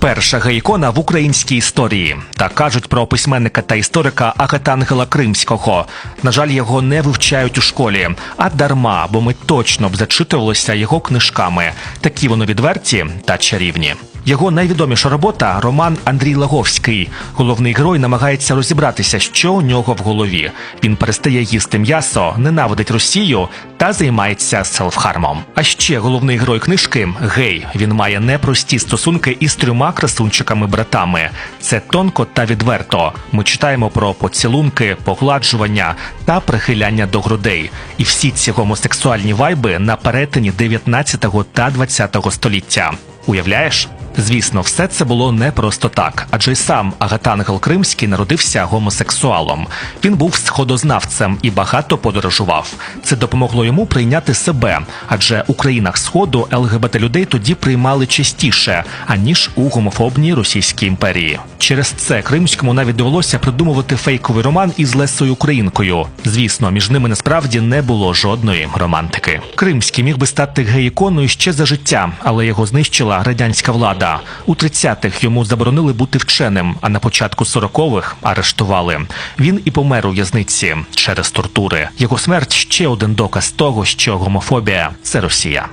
Перша гей-ікона в українській історії. Так кажуть про письменника та історика Агатангела Кримського. На жаль, його не вивчають у школі, а дарма, бо ми точно б зачитувалися його книжками. Такі вони відверті та чарівні. Його найвідоміша робота роман Андрій Лаговський. Головний герой намагається розібратися, що у нього в голові. Він перестає їсти м'ясо, ненавидить Росію та займається селфхармом. А ще головний герой книжки гей. Він має непрості стосунки із трьома красунчиками-братами. Це тонко та відверто. Ми читаємо про поцілунки, погладжування та прихиляння до грудей. І всі ці гомосексуальні вайби на перетині 19 та 20 століття. Уявляєш? Звісно, все це було не просто так, адже й сам Агатангел Кримський народився гомосексуалом. Він був сходознавцем і багато подорожував. Це допомогло йому прийняти себе, адже у країнах сходу ЛГБТ людей тоді приймали частіше аніж у гомофобній Російській імперії. Через це кримському навіть довелося придумувати фейковий роман із Лесою Українкою. Звісно, між ними насправді не було жодної романтики. Кримський міг би стати гей-іконою ще за життя, але його знищила радянська влада. У 30-х йому заборонили бути вченим, а на початку 40-х арештували. Він і помер у в'язниці через тортури. Його смерть ще один доказ того, що гомофобія це Росія.